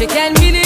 Çeken bilir